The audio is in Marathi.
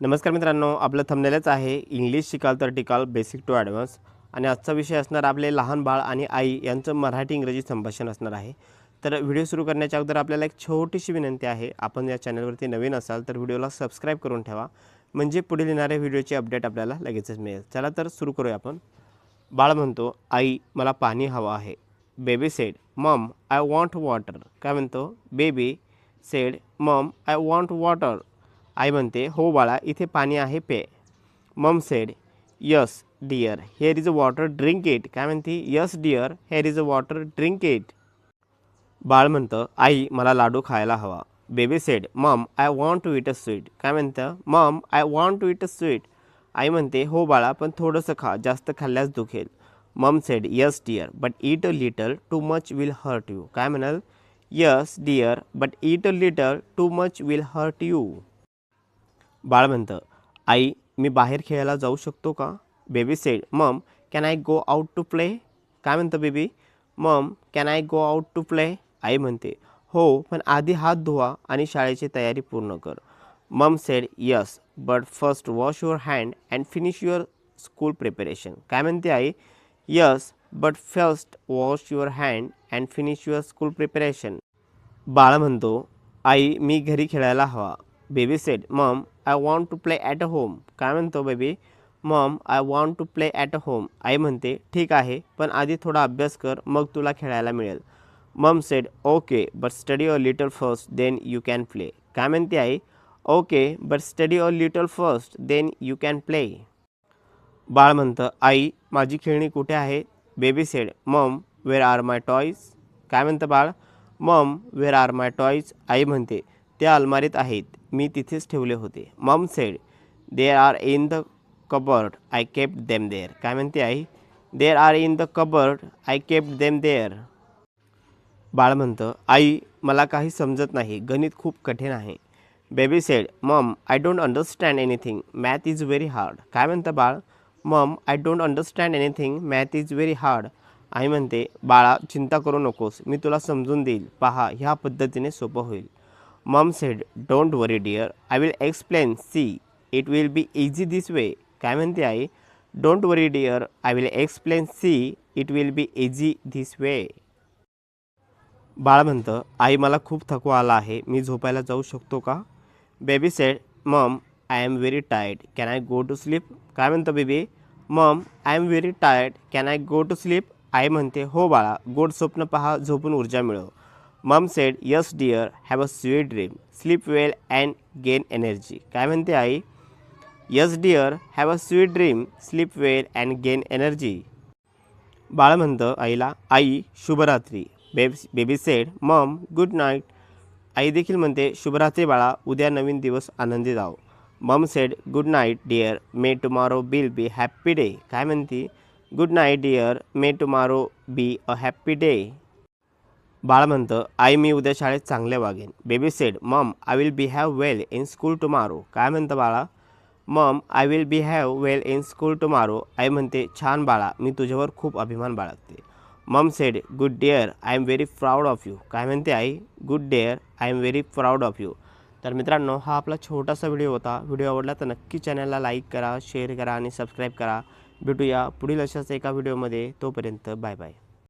नमस्कार मित्रांनो आपलं थंबनेलच आहे इंग्लिश शिकाल तर टिकाल बेसिक टू ॲडव्हान्स आणि आजचा विषय असणार आपले लहान बाळ आणि आई यांचं मराठी इंग्रजी संभाषण असणार आहे. तर व्हिडिओ सुरू करण्याच्या अगोदर आपल्याला एक छोटीशी विनंती आहे आपण या चॅनलवरती नवीन असाल तर व्हिडिओला सबस्क्राईब करून ठेवा. म्हणजे पुढील येणाऱ्या व्हिडिओची अपडेट आपल्याला लगेचच मिळेल. चला तर सुरू करूया आपण. बाळ म्हणतो आई मला पाणी हवं आहे. Baby said mum I want water काय म्हणतो? Baby said mum I want water आई म्हणते हो बाळा इथे पाणी आहे पे. Mum said yes dear here is a water drink it काय म्हणते? Yes dear here is a water drink it बाळ म्हणतं आई मला लाडू खायला हवा. Baby said mum I want to eat a sweet काय म्हणतं? Mum I want to eat a sweet आई म्हणते हो बाळा पण थोडंसं खा जास्त खाल्ल्यास दुखेल. Mum said yes dear but eat a little too much will hurt you काय म्हणाल? Yes dear but eat a little too much will hurt you बाळ म्हणतं आई मी बाहेर खेळायला जाऊ शकतो का? Baby said mum can I go out to play काय म्हणतं baby mum can I go out to play आई म्हणते हो पण आधी हात धुवा आणि शाळेची तयारी पूर्ण कर. Mum said yes but first wash your hand and finish your school preparation काय म्हणते आई? Yes but first wash your hand and finish your school preparation बाळ म्हणतो आई मी घरी खेळायला हवा. Baby said mum I want to play at a home काय म्हणतो baby mum I want to play at a home आई म्हणते ठीक आहे पण आधी थोडा अभ्यास कर मग तुला खेळायला मिळेल. Mum said okay but study a little first then you can play काय म्हणते आई? Okay but study a little first then you can play बाळ म्हणतं आई माझी खेळणी कुठे आहे? Baby said mum where are my toys काय म्हणतं बाळ? मम वेर आर माय टॉईज आई म्हणते त्या अलमारीत आहेत. मी तिथेच ठेवले होते. Mum said there are in the cupboard I kept them there काय म्हणते आई? There are in the cupboard I kept them there बाळ म्हणतं आई मला काही समजत नाही. गणित खूप कठीण आहे. Baby said mum I don't understand anything math is very hard काय म्हणतं बाळ? Mum I don't understand anything math is very hard आई म्हणते बाळा चिंता करू नकोस. मी तुला समजून देईल. पहा ह्या पद्धतीने सोपं होईल. Mum said don't worry dear I will explain see it will be easy this way काय म्हणते आई don't worry dear I will explain see it will be easy this way बाळ म्हणतं आई मला खूप थकवा आला आहे. मी झोपायला जाऊ शकतो का? Baby said mum I am very tired can I go to sleep काय म्हणतं baby mum I am very tired can I go to sleep आई म्हणते हो बाळा गोड स्वप्न पहा झोपून ऊर्जा मिळव. Mum said yes dear have a sweet dream sleep well and gain energy काय म्हणते आई? Yes dear have a sweet dream sleep well and gain energy बाळ म्हणतं आईला आई शुभरात्री. Babe baby said mum good night आई देखील म्हणते शुभरात्री बाळा उद्या नवीन दिवस आनंदी जाओ mum said good night dear may tomorrow will be happy day काय म्हणती? Good night dear may tomorrow be a happy day बाळ म्हणतं आई मी उद्या शाळेत चांगले वागेन. Baby said mum I will behave well in school tomorrow काय म्हणतं बाळा? Mum I will behave well in school tomorrow आई म्हणते छान बाळा मी तुझ्यावर खूप अभिमान बाळगते. Mum said good dear I am very proud of you काय म्हणते आई? Good dear I am very proud of you तर मित्रांनो हा आपला छोटासा व्हिडिओ होता. व्हिडिओ आवडला तर नक्की चॅनलला लाईक करा शेअर करा आणि सबस्क्राईब करा. भेटूया पुढील अशाच एका व्हिडिओमध्ये. तोपर्यंत बाय बाय.